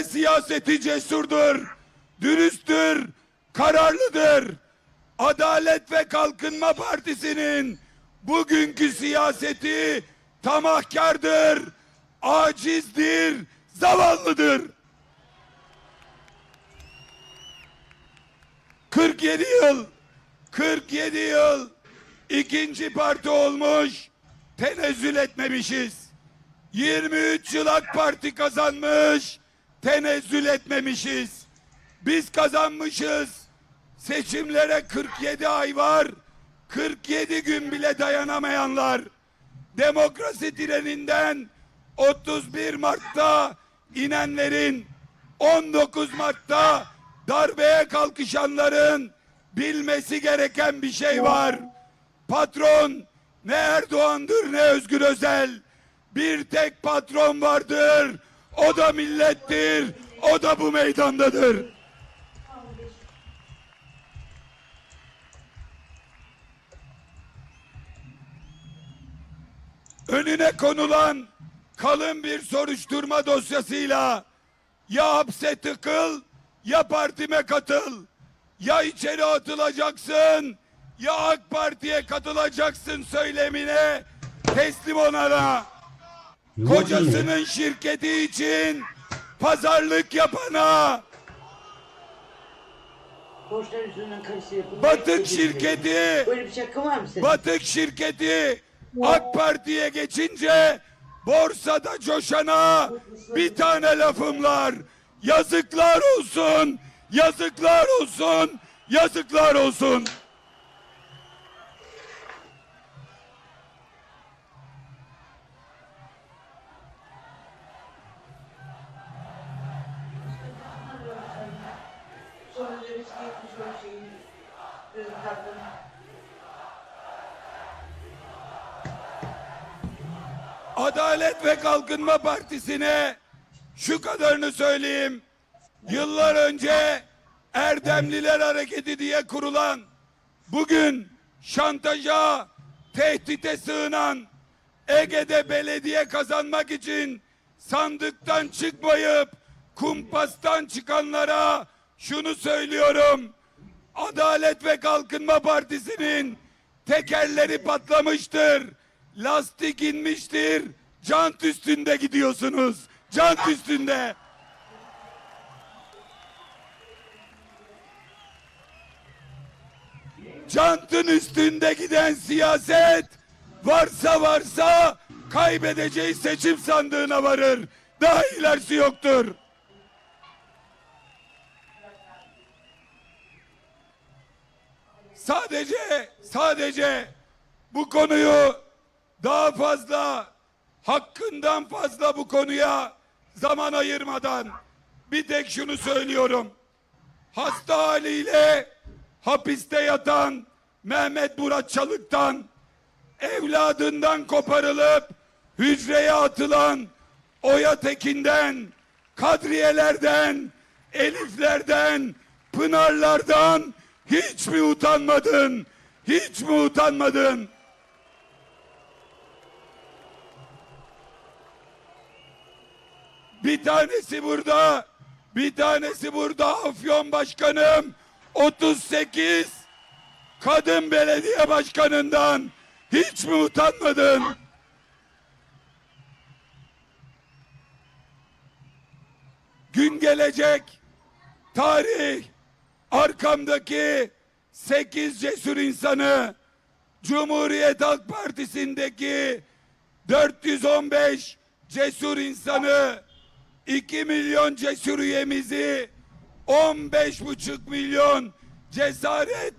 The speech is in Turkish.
Türkiye siyaseti cesurdur, dürüsttür, kararlıdır. Adalet ve Kalkınma Partisi'nin bugünkü siyaseti tamahkardır, acizdir, zavallıdır. 47 yıl, 47 yıl ikinci parti olmuş, tenezzül etmemişiz. 23 yıl AK Parti kazanmış, tenezzül etmemişiz. Biz kazanmışız. Seçimlere 47 ay var. 47 gün bile dayanamayanlar. Demokrasi treninden 31 Mart'ta inenlerin 19 Mart'ta darbeye kalkışanların bilmesi gereken bir şey var. Patron ne Erdoğan'dır ne Özgür Özel. Bir tek patron vardır. O da millettir. O da bu meydandadır. Önüne konulan kalın bir soruşturma dosyasıyla ya hapse tıkıl ya partime katıl. Ya içeri atılacaksın ya AK Parti'ye katılacaksın söylemine teslim olana. Kocasının şirketi için pazarlık yapana. Borçlar yüzünden karısı yapıldı. Batık şirketi Böyle bir şaka var mı senin? Batık şirketi AK Parti'ye geçince borsada coşana bir tane lafım var. Yazıklar olsun, yazıklar olsun, yazıklar olsun. Adalet ve Kalkınma Partisi'ne şu kadarını söyleyeyim. Yıllar önce Erdemliler Hareketi diye kurulan, bugün şantaja, tehdite sığınan, Ege'de belediye kazanmak için sandıktan çıkmayıp kumpastan çıkanlara şunu söylüyorum. Adalet ve Kalkınma Partisi'nin tekerleri patlamıştır. Lastik inmiştir. Cant üstünde gidiyorsunuz. Cant üstünde. Cantın üstünde giden siyaset varsa varsa kaybedeceği seçim sandığına varır. Daha ilerisi yoktur. Sadece sadece bu konuyu daha fazla hakkından fazla bu konuya zaman ayırmadan bir tek şunu söylüyorum. Hasta haliyle hapiste yatan Mehmet Murat Çalık'tan evladından koparılıp hücreye atılan Oya Tekin'den, Kadriyelerden, Eliflerden, Pınarlardan hiç mi utanmadın? Hiç mi utanmadın? Bir tanesi burada, bir tanesi burada Afyon Başkanım 38 kadın belediye başkanından hiç mi utanmadın? Gün gelecek, tarih arkamdaki 8 cesur insanı Cumhuriyet Halk Partisi'ndeki 415 cesur insanı 2 milyon cesur üyemizi 15 buçuk milyon cesaret